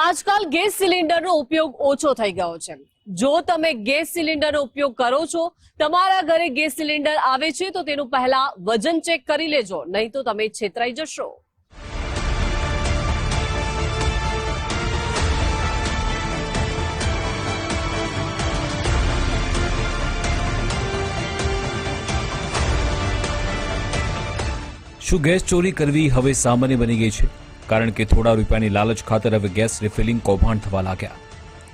આજકાલ ગેસ સિલિન્ડરનો ઉપયોગ ઓછો થઈ ગયો છે. જો તમે ગેસ સિલિન્ડરનો ઉપયોગ કરો છો, તમારા ઘરે ગેસ સિલિન્ડર આવે છે, તો તેનું પહેલા વજન ચેક કરી લેજો, નહીં તો તમે છેતરાઈ જશો. શું ગેસ ચોરી કરવી હવે સામાન્ય બની ગઈ છે? કારણ કે થોડા રૂપિયાની લાલચ ખાતર હવે ગેસ રિફિલિંગ કૌભાંડ થવા લાગ્યા.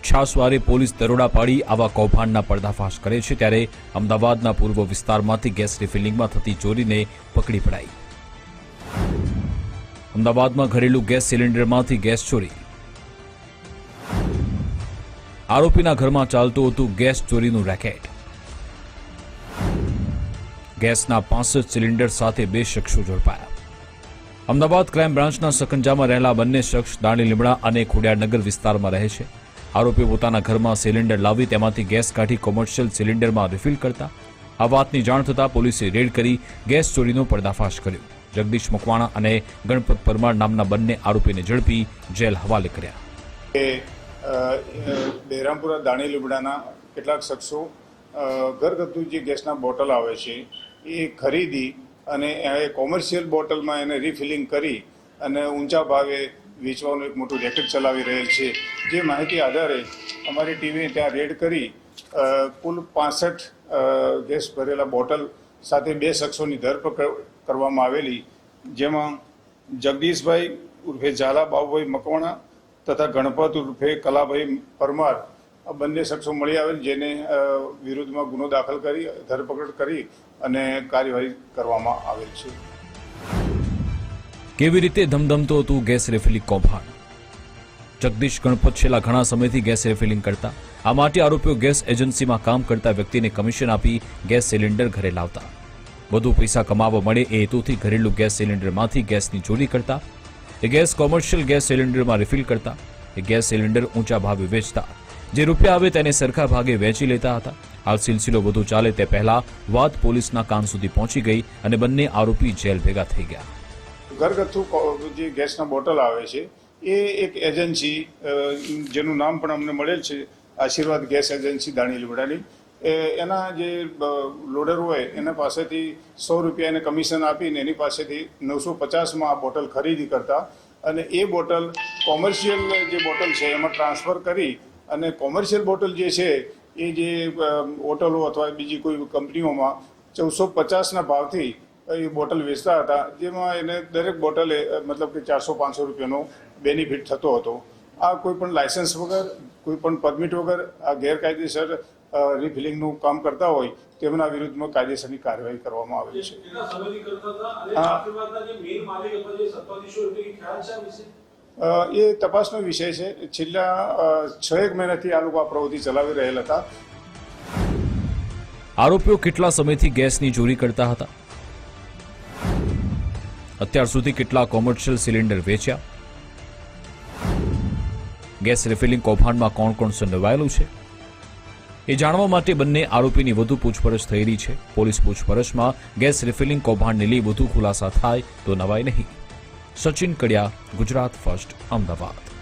છાસવારે પોલીસ દરોડા પાડી આવા કૌભાંડના પર્દાફાશ કરે છે ત્યારે અમદાવાદના પૂર્વ વિસ્તારમાંથી ગેસ રિફિલિંગમાં થતી ચોરીને પકડી પડાઈ. અમદાવાદમાં ઘરેલું ગેસ સિલિન્ડરમાંથી ગેસ ચોરી. આરોપીના ઘરમાં ચાલતું હતું ગેસ ચોરીનું રેકેટ. ગેસના પાંસઠ સિલિન્ડર સાથે બે શખ્સો ઝડપાયા. અમદાવાદ ક્રાઇમ બ્રાન્ચના સકંજામાં રહેલા બંને શખ્સ દાણી લીમડા અને ખોડિયારનગર વિસ્તારમાં રહે છે. આરોપીઓ પોતાના ઘરમાં સિલિન્ડર લાવી તેમાંથી ગેસ કાઢી કોમર્શિયલ સિલિન્ડરમાં રિફિલ કરતા. આ વાતની જાણ થતાં પોલીસે રેડ કરી ગેસ ચોરીનો પર્દાફાશ કર્યો. જગદીશ મકવાણા અને ગણપત પરમાર નામના બંને આરોપીને ઝડપી જેલ હવાલે કર્યા. બહેરામપુરા દાણી લીમડાના કેટલાક શખ્સો ઘરગથ્થુ જે ગેસના બોટલ આવે છે, એ ખરીદી અને એ કોમર્શિયલ બોટલમાં એને રિફિલિંગ કરી અને ઊંચા ભાવે વેચવાનું એક મોટું રેકેટ ચલાવી રહેલ છે. જે માહિતી આધારે અમારી ટીમે ત્યાં રેડ કરી કુલ પાસઠ ગેસ ભરેલા બોટલ સાથે બે શખ્સોની ધરપકડ કરવામાં આવેલી, જેમાં જગદીશભાઈ ઉર્ફે ઝાલા, બાબુભાઈ મકવાણા તથા ગણપત ઉર્ફે કલાભાઈ પરમાર બંને શખ્સો મળી આવેલ, જેને વિરુદ્ધમાં ગુનો દાખલ કરી, ધરપકડ કરી અને કાર્યવાહી કરવામાં આવેલ છે. કેવી રીતે ધમધમતું હતું ગેસ રિફિલિંગ કૌભાંડ? જગદીશ ગણપત છેલ્લા ઘણા સમયથી ગેસ રિફિલિંગ કરતા. આ માટે આરોપીઓ ગેસ એજન્સીમાં કામ કરતા વ્યક્તિને કમિશન આપી ગેસ સિલિન્ડર ઘરે લાવતા. વધુ પૈસા કમાવા મળે એ હેતુથી ઘરેલું ગેસ સિલિન્ડરમાંથી ગેસની ચોરી કરતા. એ ગેસ કોમર્શિયલ ગેસ સિલિન્ડરમાં રિફિલ કરતા. એ ગેસ સિલિન્ડર ઊંચા ભાવે વેચતા. જે રૂપિયા આવે તેને સરખા ભાગે વેચી લેતા હતા. આ સિલસિલો વધુ ચાલે તે પહેલા વાત પોલીસના કાન સુધી પહોંચી ગઈ અને બંને આરોપી જેલ ભેગા થઈ ગયા. ઘરગથ્થુ જે ગેસના બોટલ આવે છે, એ એક એજન્સી જેનું નામ પણ અમને મળેલ છે, આશીર્વાદ ગેસ એજન્સી દાણી લીમડાની એના જે લોડર હોય, એના પાસેથી સો રૂપિયા એને કમિશન આપીને એની પાસેથી નવસો પચાસમાં આ બોટલ ખરીદી કરતા અને એ બોટલ કોમર્શિયલ જે બોટલ છે, એમાં ટ્રાન્સફર કરી અને કોમર્શિયલ બોટલ જે છે એ જે હોટલો અથવા બીજી કોઈ કંપનીઓમાં ચૌદસો પચાસના ભાવથી એ બોટલ વેચતા હતા જેમાં એને દરેક બોટલે મતલબ કે ચારસો પાંચસો રૂપિયાનો બેનિફિટ થતો હતો. આ કોઈ પણ લાયસન્સ વગર કોઈ પણ પરમિટ વગર આ ગેરકાયદેસર રિફિલિંગનું કામ કરતા હોય તેમના વિરુદ્ધમાં કાયદેસરની કાર્યવાહી કરવામાં આવે છે. એ તપાસનો વિષય છે. છેલ્લા છ એક મહિનાથી આ લોકો આ પ્રવૃત્તિ ચલાવી રહેલા હતા. આરોપીઓ કેટલા સમયથી ગેસની ચોરી કરતા હતા? અત્યાર સુધી કેટલા કોમર્શિયલ સિલિન્ડર વેચ્યા? ગેસ રિફિલિંગ કૌભાંડમાં કોણ કોણ સંડોવાયેલું છે? એ જાણવા માટે બંને આરોપીની વધુ પૂછપરછ થઈ રહી છે. પોલીસ પૂછપરછમાં ગેસ રિફિલિંગ કૌભાંડને લઈ વધુ ખુલાસા થાય તો નવાય નહીં. સચિન કડિયા ગુજરાત ફર્સ્ટ અમદાવાદ.